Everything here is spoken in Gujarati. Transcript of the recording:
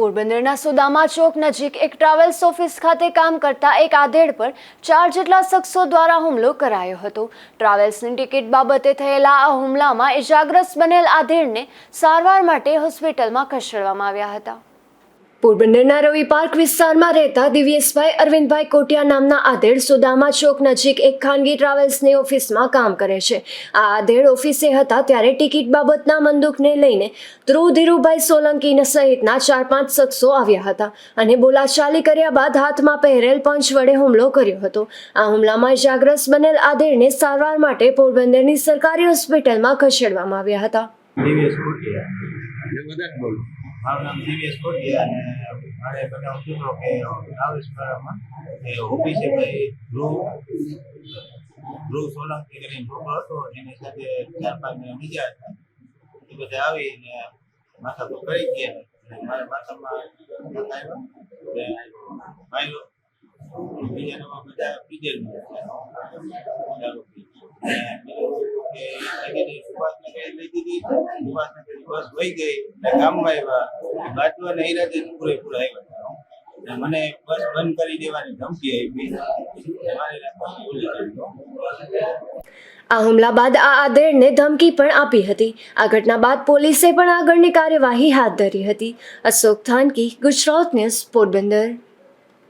પોરબંદરના સુદામા ચોક નજીક એક ટ્રાવેલ્સ ઓફિસ ખાતે કામ કરતા એક આધેડ પર ચાર જેટલા શખ્સો દ્વારા હુમલો કરાયો હતો. ટ્રાવેલ્સની ટિકિટ બાબતે થયેલા આ હુમલામાં ઇજાગ્રસ્ત બનેલ આધેડને સારવાર માટે હોસ્પિટલમાં ખસેડવામાં આવ્યા હતા. પોરબંદરના રવિ પાર્ક વિસ્તારમાં રહેતા દિવ્યેશભાઈ અરવિંદભાઈ કોટિયા નામના આધેડ સુદામા ચોક નજીક એક ખાનગી ટ્રાવેલ્સની ઓફિસમાં કામ કરે છે. આ આધેડ ઓફિસે હતા ત્યારે ટિકિટ બાબતના મંદુકને લઈને ધ્રુવ ધીરુભાઈ સોલંકી સહિતના ચાર પાંચ શખ્સો આવ્યા હતા અને બોલાચાલી કર્યા બાદ હાથમાં પહેરેલ પંચ વડે હુમલો કર્યો હતો. આ હુમલામાં ઇજાગ્રસ્ત બનેલ આધેડને સારવાર માટે પોરબંદરની સરકારી હોસ્પિટલમાં ખસેડવામાં આવ્યા હતા. મારું નામ દિવ્યેશ કોટિયા અને મારે બનાવ થયો કે રાવેશપરામાં એ ઓફિસે ભાઈ, ધ્રુવ. ધ્રુવ સોલંકી કરીને છોકરો હતો એની સાથે ચાર પાંચ બીજા હતા. એ બધા આવીને માથા તો કરી ગયા અને મારા માથામાં આવ્યો બીજા નવા બધા પીધેલ. મને બસ બંધ કરી દેવાની ધમકી આપી આ હુમલા બાદ આ આધેડને ધમકી પણ આપી હતી. આ ઘટના બાદ પોલીસે પણ આગળની કાર્યવાહી હાથ ધરી હતી. અશોક થાનકી, ગુજરાત ન્યૂઝ પોરબંદર.